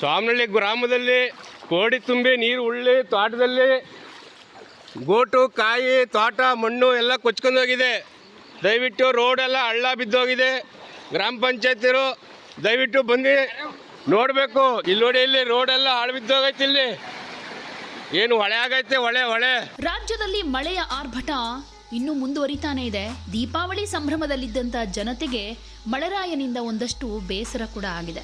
ಸ್ವಾಮಿನಹಳ್ಳಿ ಗ್ರಾಮದಲ್ಲಿ ಕೋಡಿ ತುಂಬಿ ನೀರು ಉಳ್ಳಿ ತೋಟದಲ್ಲಿ ಗೋಟು, ಕಾಯಿ, ತೋಟ, ಮಣ್ಣು ಎಲ್ಲ ಕೊಚ್ಕೊಂಡೋಗಿದೆ ದಯವಿಟ್ಟು ರೋಡೆಲ್ಲ ಹಳ್ಳ ಬಿದ್ದೋಗಿದೆ. ಗ್ರಾಮ ಪಂಚಾಯತಿರು ದಯವಿಟ್ಟು ಬಂದು ನೋಡಬೇಕು. ಇಲ್ಲಿ ನೋಡಿ, ಇಲ್ಲಿ ರೋಡೆಲ್ಲ ಹಾಳು ಬಿದ್ದೋಗೈತೆ ಇಲ್ಲಿ. ಏನು ಹೊಳೆ ಆಗೈತೆ, ಹೊಳೆ ಹೊಳೆ. ರಾಜ್ಯದಲ್ಲಿ ಮಳೆಯ ಆರ್ಭಟ ಇನ್ನೂ ಮುಂದುವರಿತಾನೆ ಇದೆ. ದೀಪಾವಳಿ ಸಂಭ್ರಮದಲ್ಲಿದ್ದಂಥ ಜನತೆಗೆ ಮಳೆರಾಯನಿಂದ ಒಂದಷ್ಟು ಬೇಸರ ಕೂಡ ಆಗಿದೆ.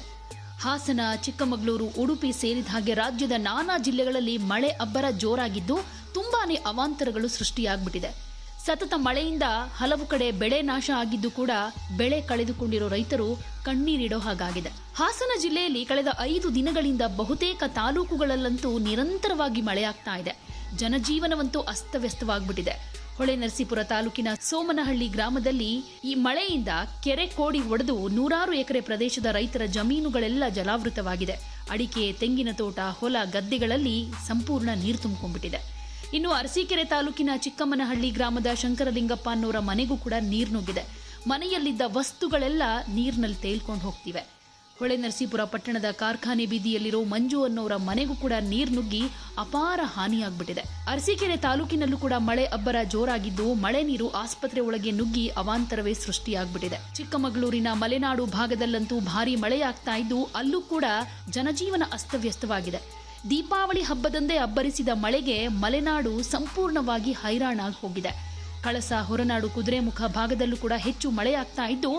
ಹಾಸನ, ಚಿಕ್ಕಮಗಳೂರು, ಉಡುಪಿ ಸೇರಿದ ಹಾಗೆ ರಾಜ್ಯದ ನಾನಾ ಜಿಲ್ಲೆಗಳಲ್ಲಿ ಮಳೆ ಅಬ್ಬರ ಜೋರಾಗಿದ್ದು ತುಂಬಾನೇ ಅವಾಂತರಗಳು ಸೃಷ್ಟಿಯಾಗ್ಬಿಟ್ಟಿದೆ. ಸತತ ಮಳೆಯಿಂದ ಹಲವು ಕಡೆ ಬೆಳೆ ನಾಶ ಆಗಿದ್ದು ಕೂಡ ಬೆಳೆ ಕಳೆದುಕೊಂಡಿರೋ ರೈತರು ಕಣ್ಣೀರಿಡೋ ಹಾಗಾಗಿದೆ. ಹಾಸನ ಜಿಲ್ಲೆಯಲ್ಲಿ ಕಳೆದ ಐದು ದಿನಗಳಿಂದ ಬಹುತೇಕ ತಾಲೂಕುಗಳಲ್ಲಂತೂ ನಿರಂತರವಾಗಿ ಮಳೆಯಾಗ್ತಾ ಇದೆ. ಜನಜೀವನವಂತೂ ಅಸ್ತವ್ಯಸ್ತವಾಗ್ಬಿಟ್ಟಿದೆ. ಹೊಳೆ ನರಸೀಪುರ ತಾಲೂಕಿನ ಸೋಮನಹಳ್ಳಿ ಗ್ರಾಮದಲ್ಲಿ ಈ ಮಳೆಯಿಂದ ಕೆರೆ ಕೋಡಿ ಒಡೆದು ನೂರಾರು ಎಕರೆ ಪ್ರದೇಶದ ರೈತರ ಜಮೀನುಗಳೆಲ್ಲ ಜಲಾವೃತವಾಗಿದೆ. ಅಡಿಕೆ, ತೆಂಗಿನ ತೋಟ, ಹೊಲ, ಗದ್ದೆಗಳಲ್ಲಿ ಸಂಪೂರ್ಣ ನೀರು ತುಂಬಿಕೊಂಡ್ಬಿಟ್ಟಿದೆ. ಇನ್ನು ಅರಸೀಕೆರೆ ತಾಲೂಕಿನ ಚಿಕ್ಕಮ್ಮನಹಳ್ಳಿ ಗ್ರಾಮದ ಶಂಕರಲಿಂಗಪ್ಪ ಅನ್ನೋರ ಮನೆಗೂ ಕೂಡ ನೀರು ನುಗ್ಗಿದೆ. ಮನೆಯಲ್ಲಿದ್ದ ವಸ್ತುಗಳೆಲ್ಲ ನೀರಿನಲ್ಲಿ ತೇಲ್ಕೊಂಡು ಹೋಗ್ತಿವೆ. ಹೊಳೆ ನರಸೀಪುರ ಪಟ್ಟಣದ ಕಾರ್ಖಾನೆ ಬೀದಿಯಲ್ಲಿರೋ ಮಂಜು ಅನ್ನೋರ ಮನೆಗೂ ಕೂಡ ನೀರು ನುಗ್ಗಿ ಅಪಾರ ಹಾನಿಯಾಗ್ಬಿಟ್ಟಿದೆ. ಅರಸೀಕೆರೆ ತಾಲೂಕಿನಲ್ಲೂ ಕೂಡ ಮಳೆ ಅಬ್ಬರ ಜೋರಾಗಿದ್ದು ಮಳೆ ನೀರು ಆಸ್ಪತ್ರೆ ಒಳಗೆ ನುಗ್ಗಿ ಅವಾಂತರವೇ ಸೃಷ್ಟಿಯಾಗ್ಬಿಟ್ಟಿದೆ. ಚಿಕ್ಕಮಗಳೂರಿನ ಮಲೆನಾಡು ಭಾಗದಲ್ಲಂತೂ ಭಾರಿ ಮಳೆಯಾಗ್ತಾ ಇದ್ದು ಅಲ್ಲೂ ಕೂಡ ಜನಜೀವನ ಅಸ್ತವ್ಯಸ್ತವಾಗಿದೆ. ದೀಪಾವಳಿ ಹಬ್ಬದಂದೇ ಅಬ್ಬರಿಸಿದ ಮಳೆಗೆ ಮಲೆನಾಡು ಸಂಪೂರ್ಣವಾಗಿ ಹೈರಾಣಾಗಿ ಹೋಗಿದೆ. ಕಳಸ ಹೊರನಾಡು ಕುದುರೆಮುಖ ಭಾಗದಲ್ಲೂ ಕೂಡ ಹೆಚ್ಚು ಮಳೆಯಾಗ್ತಾ ಇದ್ದು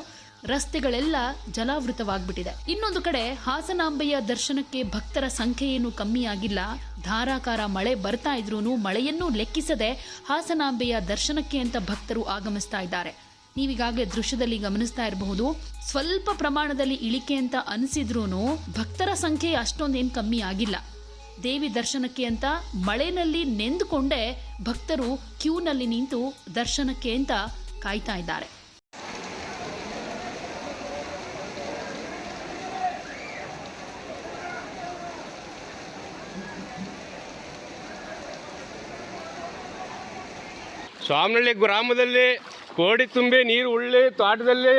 ರಸ್ತೆಗಳೆಲ್ಲ ಜಲಾವೃತವಾಗ್ಬಿಟ್ಟಿದೆ. ಇನ್ನೊಂದು ಕಡೆ ಹಾಸನಾಂಬೆಯ ದರ್ಶನಕ್ಕೆ ಭಕ್ತರ ಸಂಖ್ಯೆ ಏನು ಕಮ್ಮಿಯಾಗಿಲ್ಲ. ಧಾರಾಕಾರ ಮಳೆ ಬರ್ತಾ ಇದ್ರೂ ಮಳೆಯನ್ನೂ ಲೆಕ್ಕಿಸದೆ ಹಾಸನಾಂಬೆಯ ದರ್ಶನಕ್ಕೆ ಅಂತ ಭಕ್ತರು ಆಗಮಿಸ್ತಾ ಇದ್ದಾರೆ. ನೀವೀಗಾಗಲೇ ದೃಶ್ಯದಲ್ಲಿ ಗಮನಿಸ್ತಾ ಇರಬಹುದು, ಸ್ವಲ್ಪ ಪ್ರಮಾಣದಲ್ಲಿ ಇಳಿಕೆ ಅಂತ ಅನಿಸಿದ್ರೂ ಭಕ್ತರ ಸಂಖ್ಯೆ ಅಷ್ಟೊಂದೇನು ಕಮ್ಮಿ ಆಗಿಲ್ಲ ದೇವಿ ದರ್ಶನಕ್ಕೆ ಅಂತ ಮಳೆನಲ್ಲಿ ನೆಂದುಕೊಂಡೇ ಭಕ್ತರು ಕ್ಯೂನಲ್ಲಿ ನಿಂತು ದರ್ಶನಕ್ಕೆ ಅಂತ ಕಾಯ್ತಾ ಇದ್ದಾರೆ. ಸ್ವಾಮಿನಹಳ್ಳಿ ಗ್ರಾಮದಲ್ಲಿ ಕೋಡಿ ತುಂಬಿ ನೀರು ಉಳ್ಳಿ ತೋಟದಲ್ಲಿ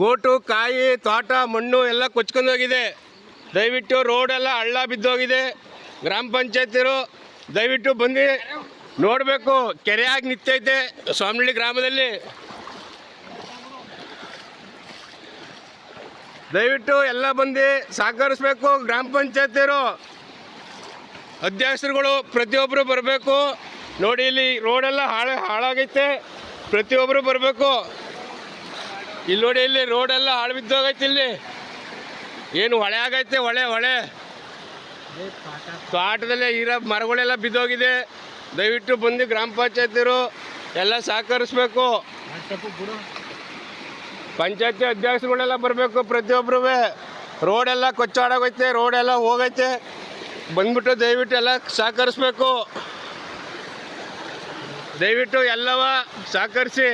ಗೋಟು, ಕಾಯಿ, ತೋಟ, ಮಣ್ಣು ಎಲ್ಲ ಕೊಚ್ಕೊಂಡೋಗಿದೆ ದಯವಿಟ್ಟು ರೋಡೆಲ್ಲ ಹಳ್ಳ ಬಿದ್ದೋಗಿದೆ ಗ್ರಾಮ ಪಂಚಾಯತಿರು ದಯವಿಟ್ಟು ಬಂದು ನೋಡಬೇಕು. ಕೆರೆಯಾಗಿ ನಿಂತೈತೆ ಸ್ವಾಮಿನಹಳ್ಳಿ ಗ್ರಾಮದಲ್ಲಿ. ದಯವಿಟ್ಟು ಎಲ್ಲ ಬಂದು ಸಹಕರಿಸ್ಬೇಕು. ಗ್ರಾಮ ಪಂಚಾಯತಿರು ಅಧ್ಯಕ್ಷರುಗಳು ಪ್ರತಿಯೊಬ್ಬರು ಬರಬೇಕು. ನೋಡಿ ಇಲ್ಲಿ ರೋಡೆಲ್ಲ ಹಾಳ ಹಾಳಾಗೈತೆ. ಪ್ರತಿಯೊಬ್ಬರು ಬರಬೇಕು. ಇಲ್ಲಿ ನೋಡಿ ಇಲ್ಲಿ ರೋಡೆಲ್ಲ ಹಾಳು ಬಿದ್ದೋಗೈತೆ ಇಲ್ಲಿ. ಏನು ಹೊಳೆ ಆಗೈತೆ, ಹೊಳೆ ಹೊಳೆ. ತೋಟದಲ್ಲೇ ಇರೋ ಮರಗಳೆಲ್ಲ ಬಿದ್ದೋಗಿದೆ. ದಯವಿಟ್ಟು ಬಂದು ಗ್ರಾಮ ಪಂಚಾಯತಿರು ಎಲ್ಲ ಸಹಕರಿಸ್ಬೇಕು. ಪಂಚಾಯತಿ ಅಧ್ಯಕ್ಷರುಗಳೆಲ್ಲ ಬರಬೇಕು ಪ್ರತಿಯೊಬ್ಬರು ರೋಡೆಲ್ಲ ಕೊಚ್ಚಾಡೋಗೈತೆ ರೋಡೆಲ್ಲ ಹೋಗೈತೆ. ಬಂದ್ಬಿಟ್ಟು ದಯವಿಟ್ಟು ಎಲ್ಲ ಸಹಕರಿಸ್ಬೇಕು. ದಯವಿಟ್ಟು ಎಲ್ಲವ ಸಹಕರಿಸಿ.